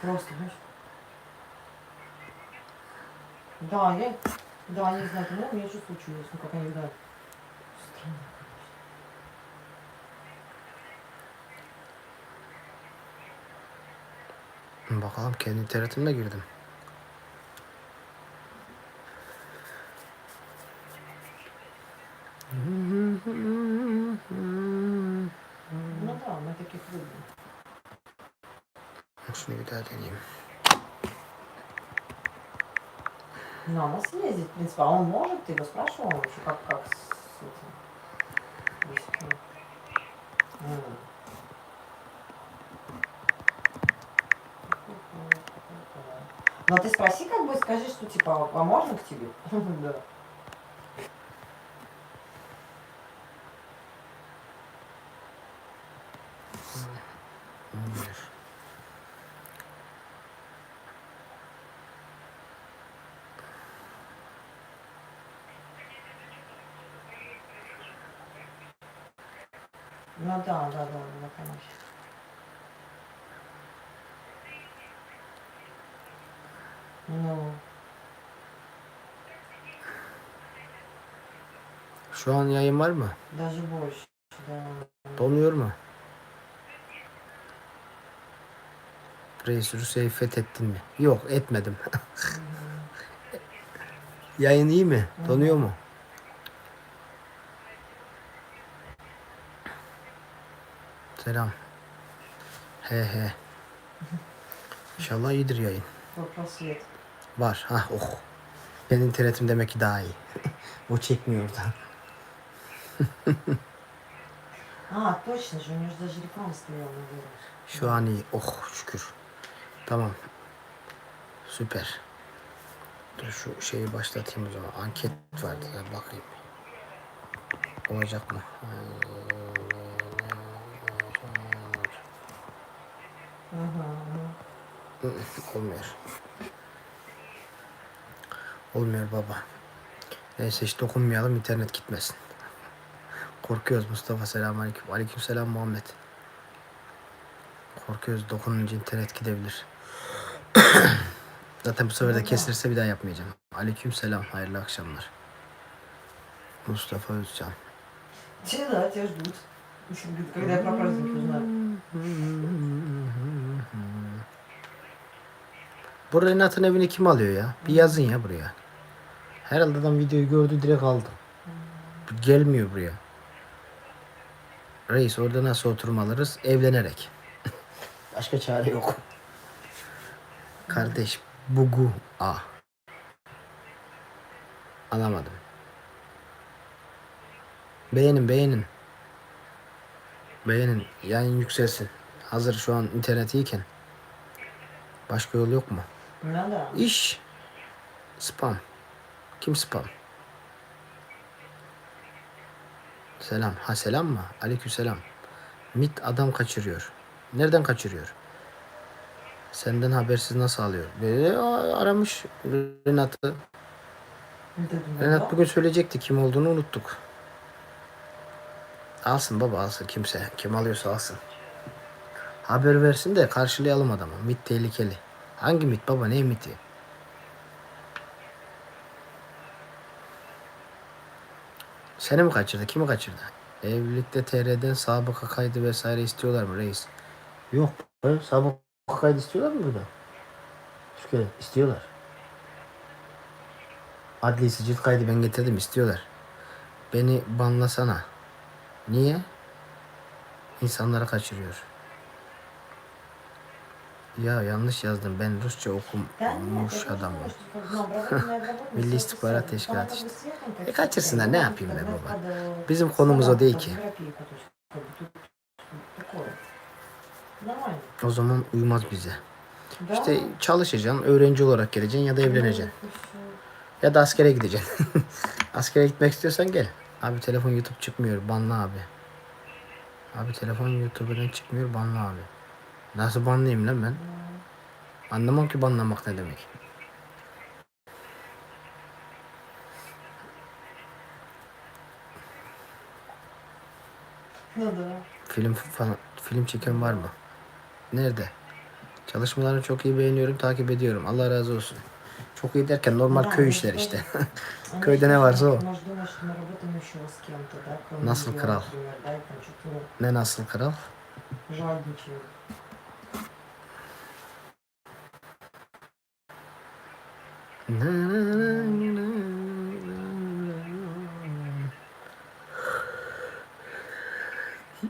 Просто, знаешь. Да, я, да, не знаю, ну, у меня что случилось, ну, как они, да. Странно, Bakalım kendi internetimle girdim. Şunu bir daha deneyeyim. Надо съездить, в принципе. А он может? Ты его спрашивал вообще, как, как с этим? Ну а ты спроси, как бы, скажи, что типа, а можно к тебе? Да. Olmuyor. Ну да, да, да, да, конечно. Ну, Şu an yayın var mı? даже больше, да. Donuyor mu? Reis Rusya'yı fethettin mi? Yok etmedim. Yayın iyi mi? Donuyor mu? Selam. He he. İnşallah iyidir yayın. Просвет. Var. Ha oh. Benim internetim demek ki daha iyi. o çekmiyor da. А, точно же, у него же даже реклама стояла, наверное. Şu an iyi. Oh şükür. Tamam. Süper. Dur şu şeyi başlatayım o zaman. Anket vardı. Ya bakayım. Olacak mı? Ага, Olmuyor. Olmuyor baba. Neyse hiç dokunmayalım internet gitmesin. Korkuyoruz Mustafa selamünaleyküm. Aleyküm selam Muhammed. Korkuyoruz dokununca internet gidebilir. Zaten bu sefer de kesilirse bir daha yapmayacağım. Aleyküm selam. Hayırlı akşamlar. Mustafa Özcan. Şey daha ihtiyaç Şimdi böyle yaparız. Bu Renat'ın evini kim alıyor ya? Bir yazın ya buraya. Herhalde adam videoyu gördü direkt aldı. Gelmiyor buraya. Reis orada nasıl oturum alırız? Evlenerek. Başka çare yok. Kardeş bugu a. Alamadım. Beğenin beğenin. Beğenin. Yayın yükselsin. Hazır şu an internet iyiyken. Başka yol yok mu? Ну да. İş. Spam. Kim spam? Selam. Ha selam mı? Aleyküm selam. MIT adam kaçırıyor. Nereden kaçırıyor? Senden habersiz nasıl alıyor? Böyle aramış Renat'ı. Это думаю, Renat да? bugün söyleyecekti kim olduğunu unuttuk. Alsın baba alsın kimse. Kim alıyorsa alsın. Haber versin de karşılayalım adamı. MIT tehlikeli. Hangi MIT baba ne MIT'i? Seni mi kaçırdı? Kimi kaçırdı? Evlilikte TR'den sabıka kaydı vesaire istiyorlar mı reis? Yok. be, Sabıka kaydı istiyorlar mı burada? Türkiye'de istiyorlar. Adli sicil kaydı ben getirdim istiyorlar. Beni banlasana. Niye? İnsanları kaçırıyor. Ya yanlış yazdım. Ben Rusça okumuş adamım. Milli İstihbarat Teşkilatı işte. E kaçırsınlar ne yapayım ben baba. Bizim konumuz o değil ki. O zaman uymaz bize. İşte çalışacaksın, öğrenci olarak geleceksin ya da evleneceksin. Ya da askere gideceksin. askere gitmek istiyorsan gel. Abi telefon YouTube çıkmıyor. Banla abi. Abi telefon YouTube'dan çıkmıyor. Banla abi. Nasıl banlayayım lan ben? Anlamam ki banlamak ne demek. Nerede? Film falan film çeken var mı? Nerede? Çalışmalarını çok iyi beğeniyorum, takip ediyorum. Allah razı olsun. Çok iyi derken normal köy işler işte. Köyde ne varsa o. Nasıl kral? Ne nasıl kral?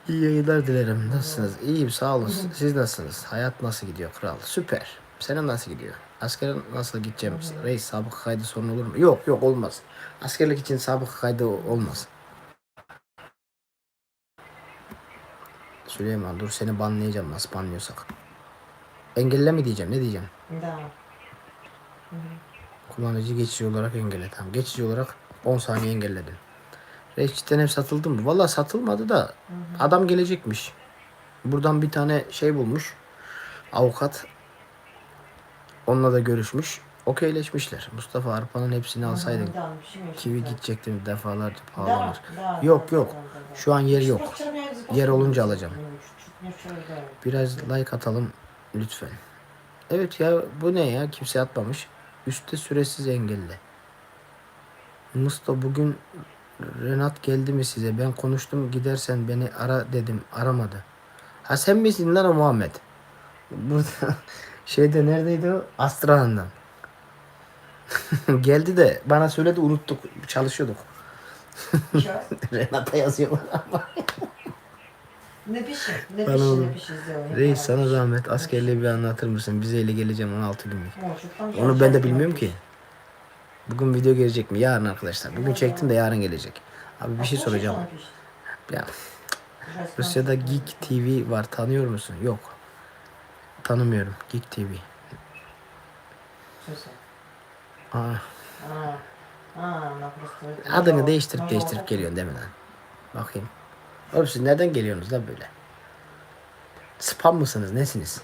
İyi yayınlar dilerim. Nasılsınız? İyiyim sağ olun. Siz nasılsınız? Hayat nasıl gidiyor kral? Süper. Senin nasıl gidiyor? Askere nasıl gideceğim? Reis sabık kaydı sorun olur mu? Yok yok olmaz. Askerlik için sabık kaydı olmaz. Süleyman dur seni banlayacağım nasıl banlıyorsak. Engelle mi diyeceğim ne diyeceğim? Да. Kullanıcı geçici olarak engelle. Tamam. Geçici olarak 10 saniye engelledim. Reçeten hep satıldı mı? Valla satılmadı da adam gelecekmiş. Buradan bir tane şey bulmuş. Avukat. Onunla da görüşmüş. Okeyleşmişler. Mustafa Arpa'nın hepsini alsaydın kivi gidecekti defalarca pahalanır. Yok yok. Şu an yer yok. Yer olunca alacağım. Biraz like atalım lütfen. Evet ya bu ne ya kimse atmamış. Üste süresiz engelle. Musta bugün Renat geldi mi size? Ben konuştum gidersen beni ara dedim. Aramadı. Ha sen misin lan o Muhammed? Burada şeyde neredeydi o? Astrahan'dan. geldi de bana söyledi unuttuk. Çalışıyorduk. Renat'a yazıyorlar ama. Ne pişir? Ne Bana? Ne olur. pişir? Reis sana zahmet askerliği bir anlatır mısın? Vizeyle geleceğim 16 günlük. Onu ben de bilmiyorum ki. Bugün video gelecek mi? Yarın arkadaşlar. Bugün çektim de yarın gelecek. Abi bir şey soracağım. Ya. Rusya'da Geek TV var. Tanıyor musun? Yok. Tanımıyorum. Geek TV. Aa. Adını değiştirip değiştirip geliyorsun değil mi lan? Bakayım. Oğlum siz nereden geliyorsunuz lan böyle? Spam mısınız? Nesiniz?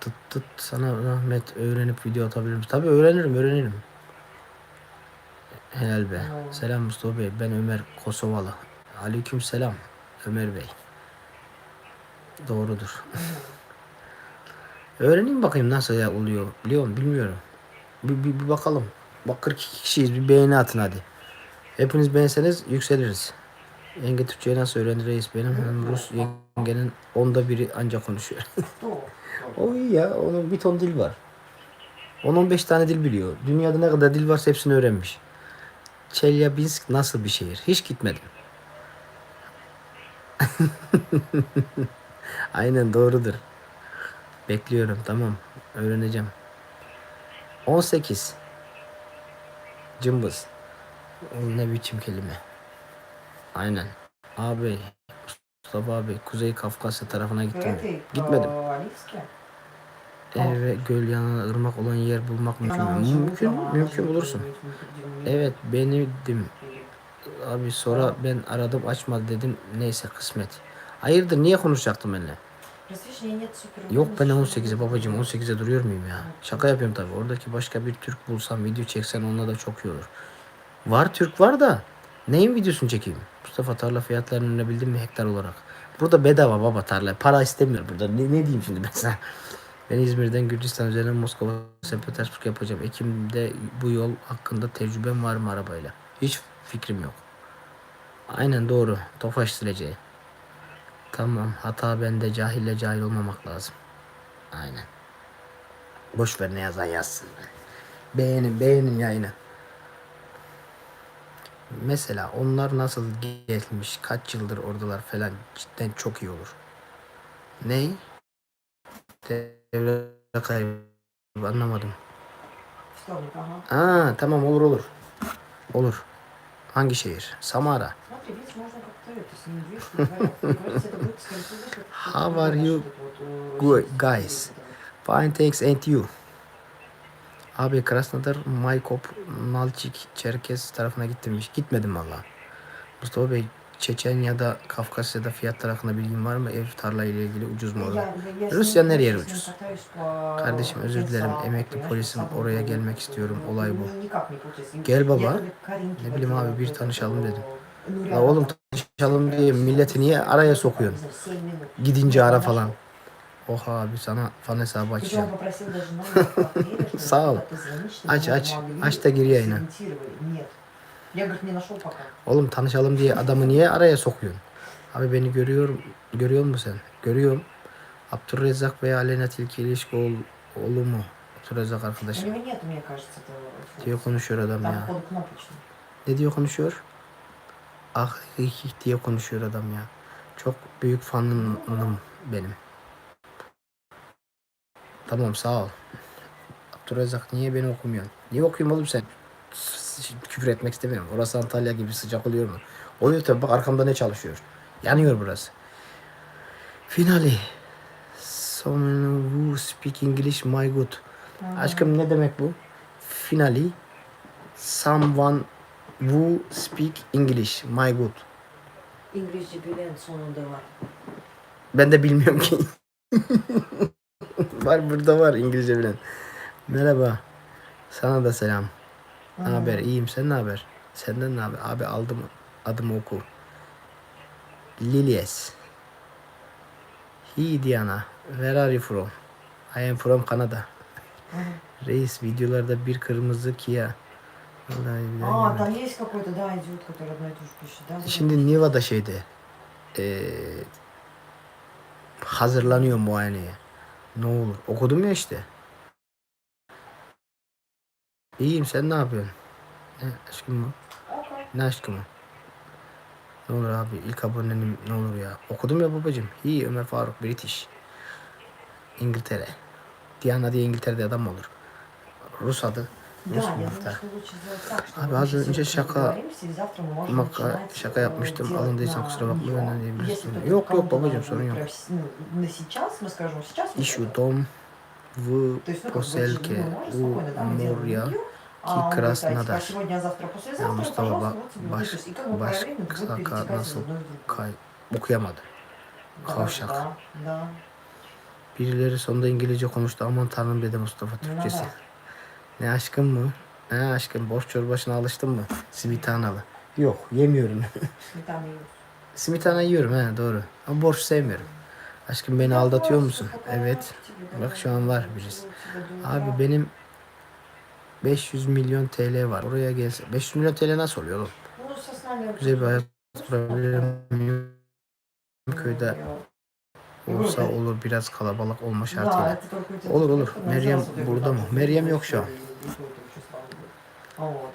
Tut tut sana rahmet öğrenip video atabilir misin? Tabii öğrenirim öğrenirim. Helal be. Selam Mustafa Bey. Ben Ömer Kosovalı. Aleyküm selam Ömer Bey. Doğrudur. Öğreneyim bakayım nasıl ya oluyor. Biliyor musun? Bilmiyorum. Bir, bir, bir bakalım. Bak 42 kişiyiz. Bir beğeni atın hadi. Hepiniz beğenseniz yükseliriz. Yenge Türkçe'yi nasıl öğrendi reis? Benim hanım Rus yengenin onda biri anca konuşuyor. o iyi ya. Onun bir ton dil var. 10-15 tane dil biliyor. Dünyada ne kadar dil varsa hepsini öğrenmiş. Chelyabinsk nasıl bir şehir? Hiç gitmedim. Aynen doğrudur. Bekliyorum tamam. Öğreneceğim. 18. Cımbız. O ne biçim kelime. Aynen. Abi Mustafa abi Kuzey Kafkasya tarafına gittim. Gitmedim. Eve göl yanına ırmak olan yer bulmak mümkün mü? Mümkün, mümkün bulursun. Evet benimdim. Abi sonra ben aradım açmadı dedim. Neyse kısmet. Hayırdır niye konuşacaktım benimle? Yok ben 18'e babacım 18'e duruyor muyum ya? Şaka yapıyorum tabii. Oradaki başka bir Türk bulsam video çeksen onunla da çok iyi olur. Var Türk var da neyin videosunu çekeyim? Mustafa tarla fiyatlarını öğrenebildim mi hektar olarak? Burada bedava baba tarla. Para istemiyor burada. Ne, ne diyeyim şimdi ben sana? Ben İzmir'den Gürcistan üzerine Moskova St. Petersburg yapacağım. Ekim'de bu yol hakkında tecrübem var mı arabayla? Hiç fikrim yok. Aynen doğru. Tofaş sileceği. Tamam hata bende cahille cahil olmamak lazım. Aynen. Boş ver ne yazan yazsın. Beğenin beğenin yayını. Mesela onlar nasıl gelmiş kaç yıldır oradalar falan cidden çok iyi olur. Ney? Devre kaybı anlamadım. Aa, tamam olur olur. Olur. Hangi şehir? Samara. How are you Good guys? Fine thanks and you? Abi Krasnodar, Maykop, Nalçik, Çerkez tarafına gittimmiş. Gitmedim valla. Mustafa Bey, Çeçenya'da, Kafkasya'da fiyatlar hakkında bilgin var mı? Ev tarla ile ilgili ucuz mu orada? Rusya'nın her yeri ucuz. Kardeşim özür dilerim. Emekli polisim. Oraya gelmek istiyorum. Olay bu. Gel baba. Ne bileyim abi bir tanışalım dedim. Ya oğlum tanışalım diye milleti niye araya sokuyorsun? Gidince ara falan. Oha abi sana fan hesabı açacağım. Sağ ol. Aç aç. Aç da gir yayına. Oğlum tanışalım diye adamı niye araya sokuyorsun? Abi beni görüyorum. Görüyor musun sen? Görüyorum. Abdurrezzak veya Alena Tilki ilişki ol, olur mu? Abdurrezzak arkadaşım. Diyor konuşuyor adam ya. Ne diyor konuşuyor? Ah hih diye konuşuyor adam ya. Çok büyük fanım benim. Tamam sağ ol. Abdurrezzak niye beni okumuyorsun? Niye okuyayım oğlum sen? Şimdi küfür etmek istemiyorum. Orası Antalya gibi sıcak oluyor mu? Oluyor tabii bak arkamda ne çalışıyor. Yanıyor burası. Finali. Someone who speak English my good. Aşkım ne demek bu? Finali. Someone who speak English my good. İngilizce bilen sonunda var. Ben de bilmiyorum ki. var burada var İngilizce bilen. Merhaba. Sana da selam. Ne haber? İyiyim. Sen ne haber? Senden ne haber? Abi aldım adımı oku. Lilies. Hi Diana. Where are you from? I am from Canada. Reis videolarda bir kırmızı Kia. Vallahi billahi А, billahi. там есть какой-то, да, идиот, который одно и то же пишет. Да, да, да. Şimdi Niva'da şeyde eee, hazırlanıyor muayeneye. Ne olur. Okudum ya işte. İyiyim sen ne yapıyorsun? Ne aşkım mı? Окей. Ne aşkı mı? Ne olur abi ilk abonenim ne olur ya. Okudum ya babacım. İyi Ömer Faruk British. İngiltere. Diana diye İngiltere'de adam mı olur? Rus adı. Да, Rus я mu думаю, hatta? что лучше сделать так, что Abi мы az сейчас önce сегодня şaka договоримся, и завтра мы можем Maka начинать, şaka э, yapmıştım. делать Alındıysan на kusura bakma неё. benden diyebilirsin. Если только Yok yok кому-то babacım надо sorun будет yok. прям с- ну, на сейчас, мы скажем, сейчас мы İşu скажем. dom v То есть, ну, как бы, poselke мы можем u спокойно, да, мы делаем Моря интервью, ки а он говорит, а, типа, Краснодар. сегодня, а завтра, Ya послезавтра, Mustafa пожалуйста, bak вот тебе. Ну, baş, то есть, и как бы baş время будет saka перетекать из nasıl одной в другую. kay okuyamadı. Да, Kavşak. Да, да. Birileri sonunda İngilizce konuştu. Aman tanrım dedi Mustafa Ну, Türkçesi. Ne aşkım mı? He aşkım borç çorbasına alıştın mı? Smitanalı. Yok yemiyorum. Smitana yiyorsun. Smitana yiyorum he doğru. Ama borç sevmiyorum. Aşkım beni aldatıyor musun? Evet. Bak şu an var birisi. Abi benim 500 milyon TL var. Oraya gelse 500 milyon TL nasıl oluyor oğlum? Güzel bir hayat kurabilirim. Köyde olsa olur biraz kalabalık olma şartıyla. Olur olur. Meryem burada mı? Meryem yok şu an.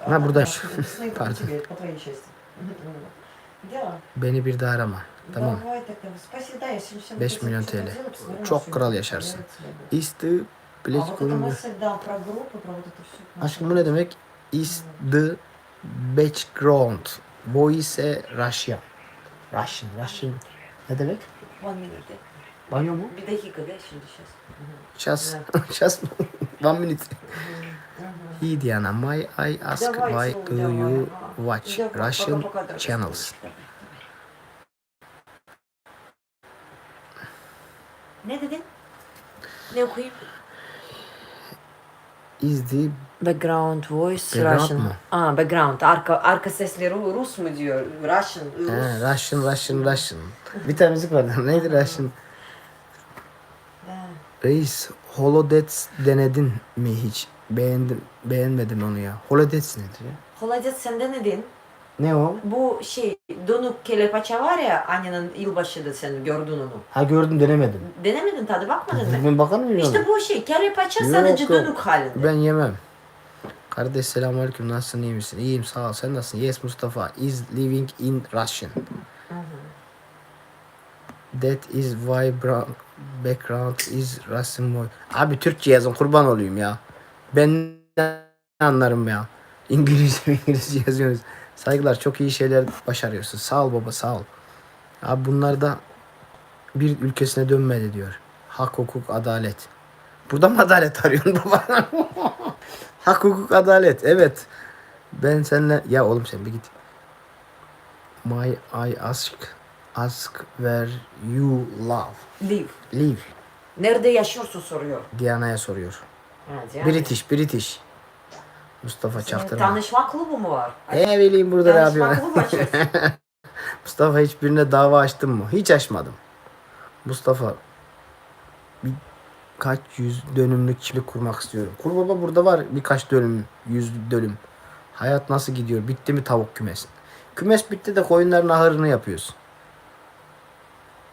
Ha, buradaymış. Pardon. Beni bir daha arama. Tamam. 5 milyon TL. Çok kral yaşarsın. İstı А Black вот эта Columbia. мысль, да, про группы, про вот это все. Aşkım bu ne demek? Is the background. Voice Russian. Russian, Russian. Ne demek? One minute. Banyo mu? Bir dakika da şimdi сейчас. Just, just one minute. Hi Diana, my I ask why do you watch Russian channels? Ne dedin? Ne okuyayım? Is the Background voice Background Russian. mı? Aa, background. Arka, arka sesleri Ru- Rus mu diyor? Russian. Rus. he, Russian, Russian, Russian. Bir tane müzik vardı. Neydi Russian? Reis, Holodets denedin mi hiç? Beğendim, beğenmedim onu ya. Holodes nedir ya? Holodet sende ne din? Ne o? Bu şey donuk kelepaça var ya annenin yılbaşıydı sen gördün onu. Ha gördüm denemedim. Denemedin tadı bakmadın mı? Ben bakamıyorum. İşte bu şey kelepaça Yok, sadece donuk halinde. Ben yemem. Kardeş selamünaleyküm nasılsın iyi misin? İyiyim sağ ol sen nasılsın? Yes Mustafa is living in Russian. That is why background is Russian boy. Abi Türkçe yazın kurban olayım ya. Ben anlarım ya. İngilizce İngilizce yazıyoruz. Saygılar çok iyi şeyler başarıyorsun. Sağ ol baba sağ ol. Abi bunlar da bir ülkesine dönmedi diyor. Hak, hukuk, adalet. Burada mı adalet arıyorsun baba? Hak, hukuk, adalet. Evet. Ben seninle... Ya oğlum sen bir git. My I ask ask where you love. Live. Live. Nerede yaşıyorsun soruyor. Diana'ya soruyor. Yani. British, British. Mustafa çaktırma. tanışma klubu mu var? Ne bileyim burada ne Tanışma yapıyor? klubu açıyorsun. Mustafa hiçbirine dava açtın mı? Hiç açmadım. Mustafa bir kaç yüz dönümlük çiftlik kurmak istiyorum. Kur baba burada var birkaç dönüm, yüz dönüm. Hayat nasıl gidiyor? Bitti mi tavuk kümes? Kümes bitti de koyunların ahırını yapıyorsun.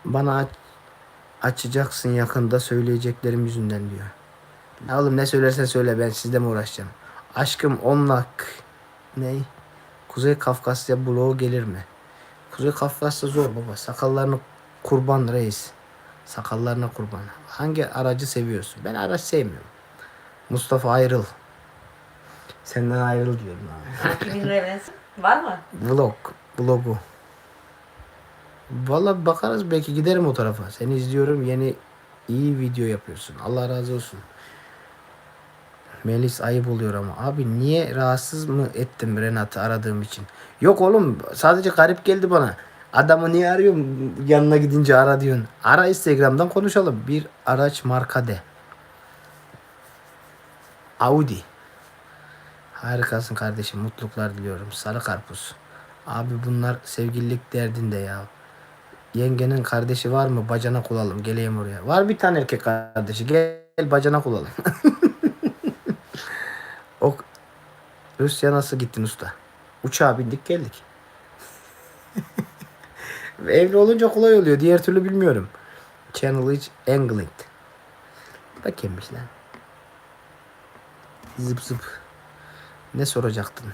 Bana aç- açacaksın yakında söyleyeceklerim yüzünden diyor. Ya oğlum ne söylersen söyle ben sizle mi uğraşacağım? Aşkım onlak ne? Kuzey Kafkasya bloğu gelir mi? Kuzey Kafkasya zor baba. Sakallarını kurban reis. Sakallarına kurban. Hangi aracı seviyorsun? Ben araç sevmiyorum. Mustafa ayrıl. Senden ayrıl diyorum abi. Var mı? Vlog. Vlogu. Valla bakarız belki giderim o tarafa. Seni izliyorum yeni iyi video yapıyorsun. Allah razı olsun. Melis ayıp oluyor ama. Abi niye rahatsız mı ettim Renat'ı aradığım için? Yok oğlum sadece garip geldi bana. Adamı niye arıyorum yanına gidince ara diyorsun. Ara Instagram'dan konuşalım. Bir araç marka de. Audi. Harikasın kardeşim. Mutluluklar diliyorum. Sarı karpuz. Abi bunlar sevgililik derdinde ya. Yengenin kardeşi var mı? Bacanak olalım. Geleyim oraya. Var bir tane erkek kardeşi. Gel bacanak olalım. o Rusya nasıl gittin usta? Uçağa bindik geldik. Evli olunca kolay oluyor. Diğer türlü bilmiyorum. Channel hiç England. Bakayımmış lan. Zıp zıp. Ne soracaktın?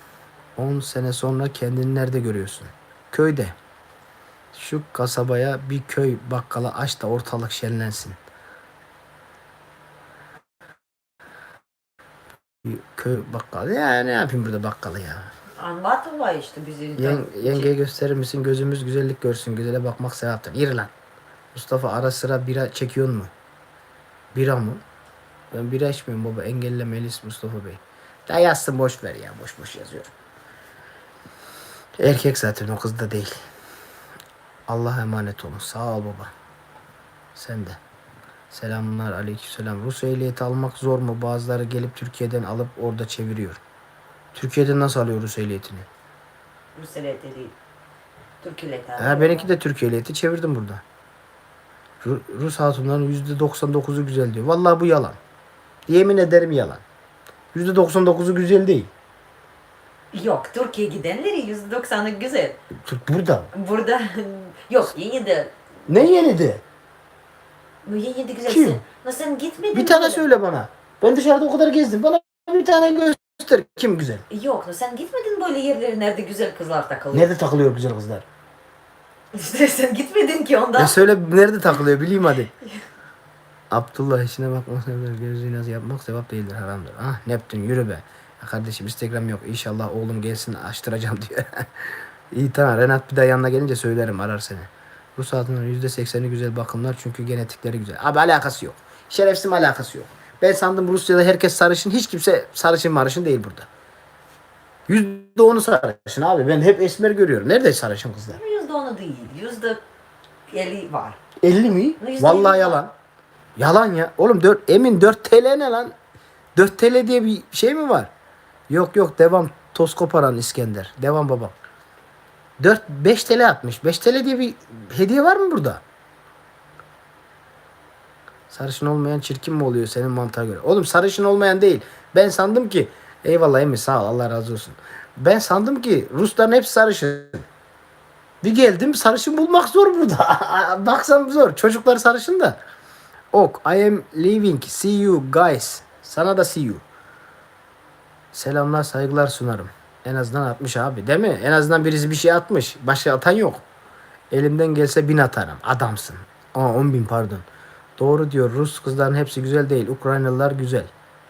10 sene sonra kendini nerede görüyorsun? Köyde. Şu kasabaya bir köy bakkala aç da ortalık şenlensin. Köy bakkalı. Ya ne yapayım burada bakkalı ya? Anlatma işte bizi. Yen, yengeye gösterir misin? Gözümüz güzellik görsün. Güzele bakmak sevaptır. Yürü lan. Mustafa ara sıra bira çekiyor mu? Bira mı? Ben bira içmiyorum baba. Engelle Melis Mustafa Bey. Da yazsın boş ver ya. Boş boş yazıyorum. Erkek zaten o kız da değil. Allah'a emanet olun. Sağ ol baba. Sen de. Selamlar aleykümselam. Rus ehliyeti almak zor mu? Bazıları gelip Türkiye'den alıp orada çeviriyor. Türkiye'den nasıl alıyor Rus ehliyetini? Rus ehliyeti değil. Türk ehliyeti. Ha, benimki de Türk ehliyeti çevirdim burada. Ru- Rus hatunların yüzde 99'u güzel diyor. Vallahi bu yalan. Yemin ederim yalan. Yüzde 99'u güzel değil. Yok Türkiye gidenleri %90'ı güzel. Türk burada. Burada yok yeni de. Ne yenidi? Bu Kim? Nasıl sen gitmedin Bir tane söyle bana. Ben dışarıda o kadar gezdim. Bana bir tane göster. Kim güzel? Yok sen gitmedin böyle yerlere nerede güzel kızlar takılıyor. Nerede takılıyor güzel kızlar? İşte sen gitmedin ki ondan. Ya söyle nerede takılıyor bileyim hadi. Abdullah işine bakmak sevaptır. Gözlüğü nasıl yapmak sevap değildir haramdır. Ah Neptün yürü be. Ya kardeşim Instagram yok. İnşallah oğlum gelsin açtıracağım diyor. İyi tamam Renat bir daha yanına gelince söylerim arar seni. Rus yüzde sekseni güzel bakımlar çünkü genetikleri güzel. Abi alakası yok. Şerefsiz alakası yok. Ben sandım Rusya'da herkes sarışın. Hiç kimse sarışın marışın değil burada. Yüzde onu sarışın abi. Ben hep esmer görüyorum. Nerede sarışın kızlar? Yüzde onu değil. Yüzde eli var. 50 mi? Yüzde Vallahi elli. yalan. Yalan ya. Oğlum 4 emin 4 TL ne lan? 4 TL diye bir şey mi var? Yok yok devam toz koparan İskender. Devam babam. 4 5 TL atmış. 5 TL diye bir hediye var mı burada? Sarışın olmayan çirkin mi oluyor senin mantığa göre? Oğlum sarışın olmayan değil. Ben sandım ki eyvallah Emi sağ ol Allah razı olsun. Ben sandım ki Rusların hepsi sarışın. Bir geldim sarışın bulmak zor burada. Baksam zor. Çocuklar sarışın da. Ok, I am leaving. See you guys. Sana da see you. Selamlar, saygılar sunarım. En azından atmış abi. Değil mi? En azından birisi bir şey atmış. Başka atan yok. Elimden gelse bin atarım. Adamsın. Aa on bin pardon. Doğru diyor. Rus kızların hepsi güzel değil. Ukraynalılar güzel.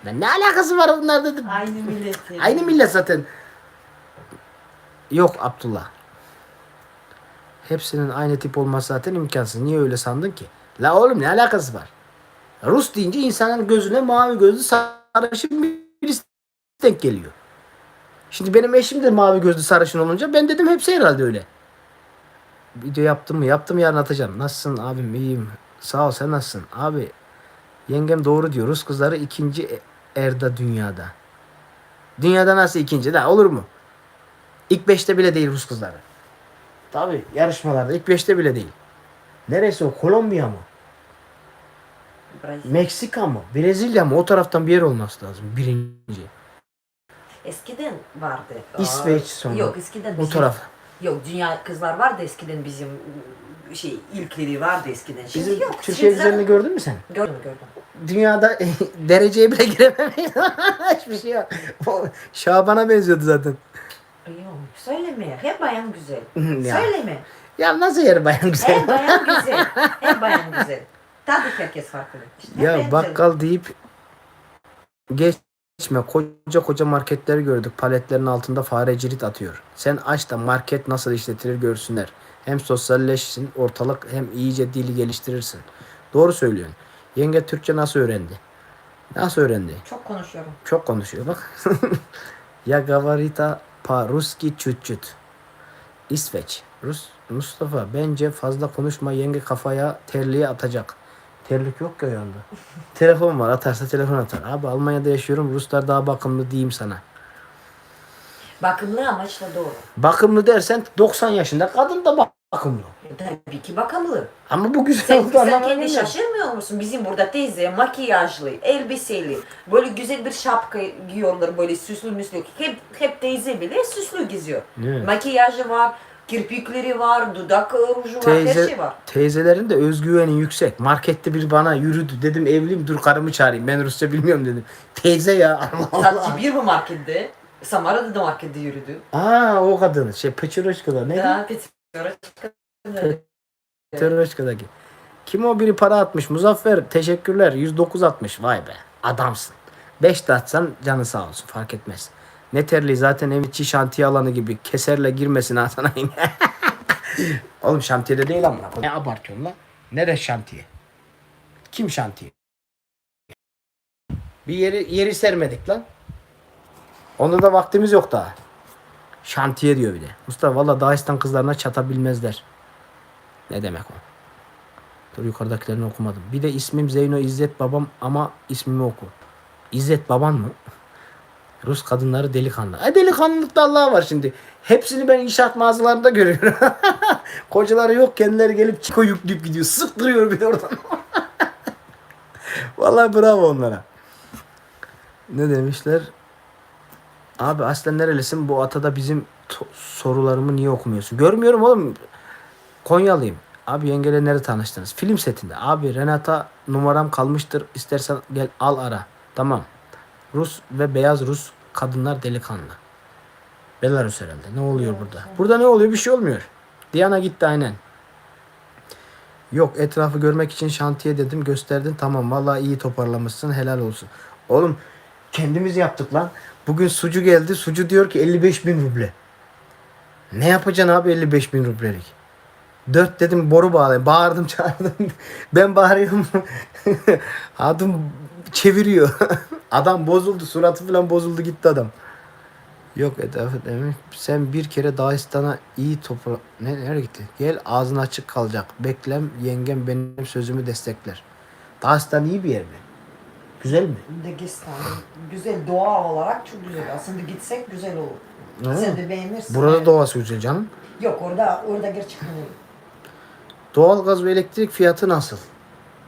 Lan ne alakası var bunlar dedim. Aynı millet. Aynı millet zaten. Yok Abdullah. Hepsinin aynı tip olması zaten imkansız. Niye öyle sandın ki? La oğlum ne alakası var? Rus deyince insanın gözüne mavi gözlü sarışın birisi denk geliyor. Şimdi benim eşim de mavi gözlü sarışın olunca ben dedim hepsi herhalde öyle. Video yaptım mı? Yaptım yarın atacağım. Nasılsın abim? İyiyim. Sağ ol sen nasılsın? Abi yengem doğru diyor. Rus kızları ikinci erda dünyada. Dünyada nasıl ikinci? Da olur mu? İlk beşte bile değil Rus kızları. Tabi yarışmalarda ilk beşte bile değil. Neresi o? Kolombiya mı? Brazil. Meksika mı? Brezilya mı? O taraftan bir yer olması lazım. Birinci. Eskiden vardı. İsveç sonra. Yok eskiden O bizim. taraf. Yok dünya kızlar vardı eskiden bizim şey ilkleri vardı eskiden. Şimdi Bizim yok. Türkiye Şimdi güzelini gördün mü sen? Gördüm gördüm. Dünyada dereceye bile girememeyiz. Hiçbir şey yok. O Şaban'a benziyordu zaten. Yok söyleme. Hep bayan güzel. Ya. Söyleme. Ya nasıl yeri bayan güzel? Hep bayan güzel. Hep bayan güzel. Tabii ki herkes farklı. İşte Ya bakkal deyip geçme. Koca koca marketleri gördük. Paletlerin altında fare cirit atıyor. Sen aç da market nasıl işletilir görsünler. Hem sosyalleşsin ortalık hem iyice dili geliştirirsin. Doğru söylüyorsun. Yenge Türkçe nasıl öğrendi? Nasıl öğrendi? Çok konuşuyorum. Çok konuşuyor bak. ya gavarita pa ruski çüt çüt. İsveç. Rus Mustafa bence fazla konuşma yenge kafaya terliğe atacak. Terlik yok ya yanında. telefon var atarsa telefon atar. Abi Almanya'da yaşıyorum Ruslar daha bakımlı diyeyim sana. Bakımlı ama işte doğru. Bakımlı dersen 90 yaşında kadın da bak- bakımlı. Tabii ki bakımlı. Ama bu güzel Sen, oldu sen anlamına kendi gelmiyor. şaşırmıyor musun? Bizim burada teyze makyajlı, elbiseli, böyle güzel bir şapka giyiyorlar böyle süslü müslü. Hep, hep teyze bile süslü geziyor. Evet. Makyajı var, kirpikleri var, dudak ruju var, her Teyze, şey var. teyzelerin de özgüveni yüksek. Markette bir bana yürüdü. Dedim evliyim dur karımı çağırayım. Ben Rusça bilmiyorum dedim. Teyze ya Allah bir mi markette? Samara'da da markette yürüdü. Aa o kadın. Şey Peçiroşka'da. Ne? Daha Petrova Peçiroşka'daki. Kim o biri para atmış? Muzaffer teşekkürler. 109 atmış. Vay be. Adamsın. 5 de atsan canı sağ olsun. Fark etmez. Ne terli zaten ev içi şantiye alanı gibi. Keserle girmesin Hasan yine. Oğlum şantiyede değil ama. Ne abartıyorsun lan? Nere şantiye? Kim şantiye? Bir yeri yeri sermedik lan. Onda da vaktimiz yok daha. Şantiye diyor bir de. Mustafa valla Dağistan kızlarına çatabilmezler. Ne demek o? Dur yukarıdakilerini okumadım. Bir de ismim Zeyno İzzet babam ama ismimi oku. İzzet baban mı? Rus kadınları delikanlı. Ay delikanlılıkta Allah var şimdi. Hepsini ben inşaat mağazalarında görüyorum. Kocaları yok kendileri gelip çiko yükleyip gidiyor. Sıktırıyor bir oradan. Vallahi bravo onlara. Ne demişler? Abi aslen nerelisin? Bu atada bizim sorularımı niye okumuyorsun? Görmüyorum oğlum. Konyalıyım. Abi yengeyle nerede tanıştınız? Film setinde. Abi Renata numaram kalmıştır. İstersen gel al ara. Tamam. Rus ve beyaz Rus kadınlar delikanlı. Belarus herhalde. Ne oluyor burada? Burada ne oluyor? Bir şey olmuyor. Diana gitti aynen. Yok etrafı görmek için şantiye dedim gösterdin tamam vallahi iyi toparlamışsın helal olsun. Oğlum kendimiz yaptık lan. Bugün sucu geldi sucu diyor ki 55 bin ruble. Ne yapacaksın abi 55 bin rublelik? Dört dedim boru bağlayayım. Bağırdım çağırdım. Ben bağırıyorum. adam çeviriyor. adam bozuldu. Suratı falan bozuldu gitti adam. Yok demiş. Sen bir kere Dağistan'a iyi topla... Ne, nereye gitti? Gel ağzın açık kalacak. Beklem yengem benim sözümü destekler. Dağistan iyi bir yer mi? Güzel mi? Dagestan. Güzel doğa olarak çok güzel. Aslında gitsek güzel olur. Sen de beğenirsin. Burada doğası güzel canım. Yok orada orada gerçekten öyle. Doğalgaz ve elektrik fiyatı nasıl?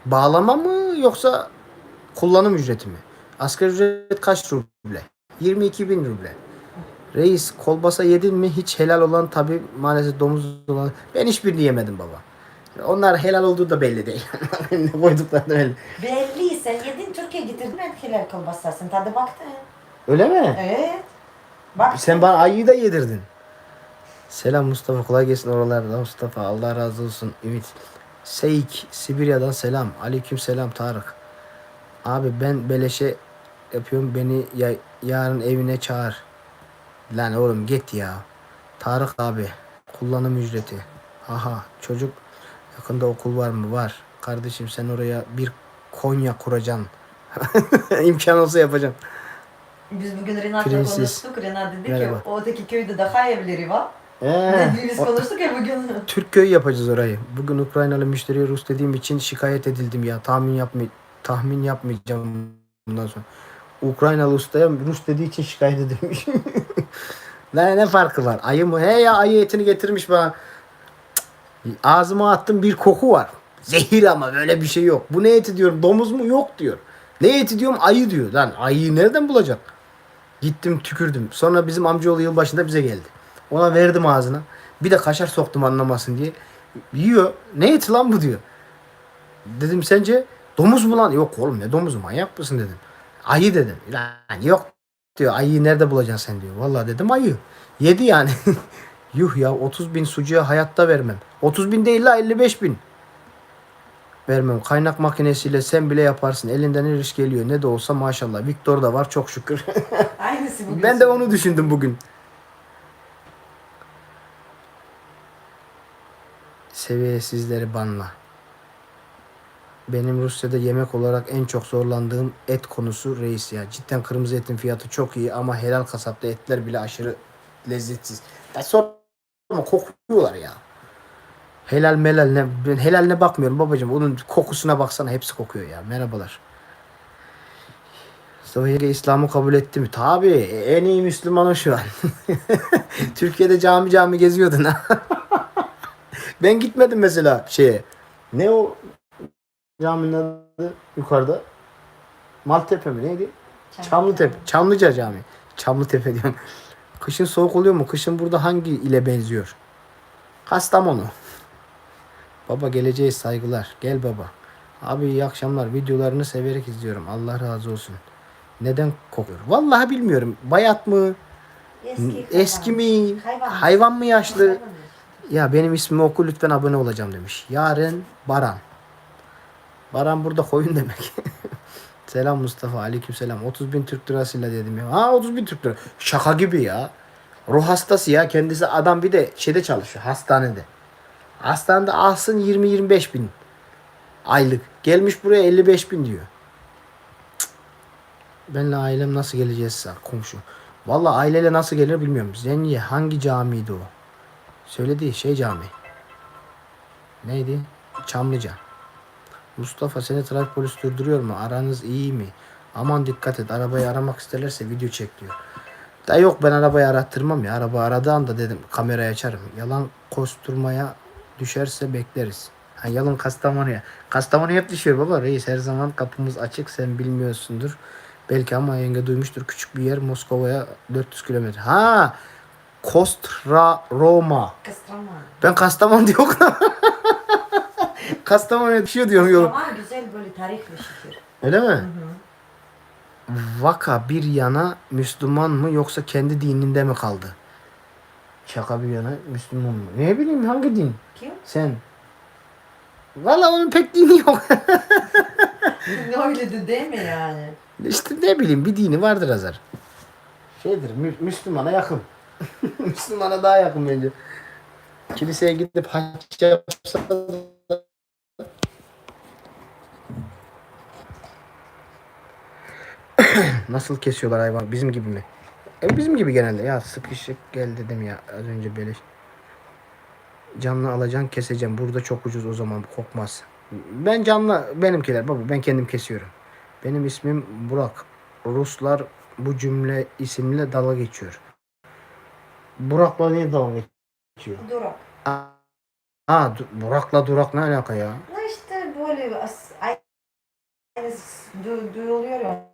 Bağlama mı yoksa kullanım ücreti mi? Asgari ücret kaç ruble? 22 bin ruble. Reis kolbasa yedin mi hiç helal olan tabi maalesef domuz olan. Ben hiçbirini yemedim baba. Onlar helal olduğu da belli değil. ne koydukları da belli. Belli sen yedin Türkiye getirdin ben helal kolbasasın. Tadı baktın. Öyle mi? Evet. Bak. Sen bana ayıyı da yedirdin. Selam Mustafa kolay gelsin oralarda Mustafa Allah razı olsun Ümit. Seyik Sibirya'dan selam. Aleyküm selam Tarık. Abi ben beleşe yapıyorum beni ya, yarın evine çağır. Lan oğlum git ya. Tarık abi kullanım ücreti. Aha çocuk yakında okul var mı? Var. Kardeşim sen oraya bir Konya kuracaksın. İmkan olsa yapacağım. Biz bugün Renat'la Prenses. konuştuk. Renat dedi Merhaba. ki oradaki köyde daha evleri var. Ee, Biz o- konuştuk ya bugün. Türk köyü yapacağız orayı. Bugün Ukraynalı müşteriye Rus dediğim için şikayet edildim ya. Tahmin yapmay tahmin yapmayacağım bundan sonra. Ukraynalı ustaya Rus dediği için şikayet edilmiş. ne, ne farkı var? Ayı mı? He ya ayı etini getirmiş bana. Cık. Ağzıma attım bir koku var. Zehir ama böyle bir şey yok. Bu ne eti diyorum domuz mu? Yok diyor. Ne eti diyorum ayı diyor. Lan ayıyı nereden bulacak? Gittim tükürdüm. Sonra bizim amcaoğlu yılbaşında bize geldi. Ona verdim ağzına. Bir de kaşar soktum anlamasın diye. Yiyor. Ne eti lan bu diyor. Dedim sence domuz mu lan? Yok oğlum ne domuzu manyak mısın dedim. Ayı dedim. Lan yok diyor. Ayıyı nerede bulacaksın sen diyor. Vallahi dedim ayı. Yedi yani. Yuh ya 30 bin sucuya hayatta vermem. 30 bin değil la 55 bin. Vermem. Kaynak makinesiyle sen bile yaparsın. Elinden her iş geliyor. Ne de olsa maşallah. Victor da var çok şükür. Aynısı bugün. ben de onu düşündüm bugün. Seviyesizleri banla. Benim Rusya'da yemek olarak en çok zorlandığım et konusu reis ya. Cidden kırmızı etin fiyatı çok iyi ama helal kasapta etler bile aşırı lezzetsiz. Ya sorma kokuyorlar ya. Helal melal ne ben helaline bakmıyorum babacığım. Onun kokusuna baksana hepsi kokuyor ya. Merhabalar. Sovyet'e İslam'ı kabul etti mi? Tabi en iyi Müslüman şu an. Türkiye'de cami cami geziyordun ha. ben gitmedim mesela şeye. Ne o caminin adı yukarıda? Maltepe mi neydi? Çamlıtepe. Çamlıca Cami. Çamlıtepe diyorum. Kışın soğuk oluyor mu? Kışın burada hangi ile benziyor? Kastamonu. Baba geleceğiz saygılar. Gel baba. Abi iyi akşamlar. Videolarını severek izliyorum. Allah razı olsun. Neden kokuyor? Vallahi bilmiyorum. Bayat mı? Eski, Eski mi? Hayvan. Hayvan mı yaşlı? Hayvan. Ya benim ismimi oku lütfen abone olacağım demiş. Yaren Baran. Baran burada koyun demek. selam Mustafa. Aleyküm selam. 30 bin Türk lirasıyla dedim ya. Ha 30 bin Türk lira. Şaka gibi ya. Ruh hastası ya. Kendisi adam bir de şeyde çalışıyor. Hastanede. Hastanede alsın 20-25 bin. Aylık. Gelmiş buraya 55 bin diyor. Benle ailem nasıl geleceğiz komşu. Vallahi aileyle nasıl gelir bilmiyorum. Zenye hangi camiydi o? Söyledi şey cami. Neydi? Çamlıca. Mustafa seni trafik polisi durduruyor mu? Aranız iyi mi? Aman dikkat et. Arabayı aramak isterlerse video çek diyor. Da yok ben arabayı arattırmam ya. Araba aradığı anda dedim kamerayı açarım. Yalan kosturmaya düşerse bekleriz. Ha, yalan Kastamonu'ya. Kastamonu hep düşüyor baba. Reis her zaman kapımız açık. Sen bilmiyorsundur. Belki ama yenge duymuştur. Küçük bir yer Moskova'ya 400 kilometre. Ha Kostra Roma. Kıstırma. Ben Kastamonu diyor. Kastamonu'ya düşüyor diyorum yolum. Ama güzel böyle tarifli şehir. Öyle mi? Vaka bir yana Müslüman mı yoksa kendi dininde mi kaldı? Şaka bir yana Müslüman mı? Ne bileyim hangi din? Kim? Sen. Valla onun pek dini yok. Öyle de deme yani. işte ne bileyim bir dini vardır Azar. Şeydir Mü- Müslümana yakın. Müslümana daha yakın bence. Kiliseye gidip hac yapsa Nasıl kesiyorlar hayvan? Bizim gibi mi? E, bizim gibi genelde. Ya sıkışık gel dedim ya az önce beleş. Canlı alacaksın keseceğim. Burada çok ucuz o zaman kokmaz. Ben canlı benimkiler baba ben kendim kesiyorum. Benim ismim Burak. Ruslar bu cümle isimle dalga geçiyor. Burak'la niye dalga geçiyor? Durak. Aa, aa, Burak'la Durak ne alaka ya? Ne işte böyle aynı du- duyuluyor ya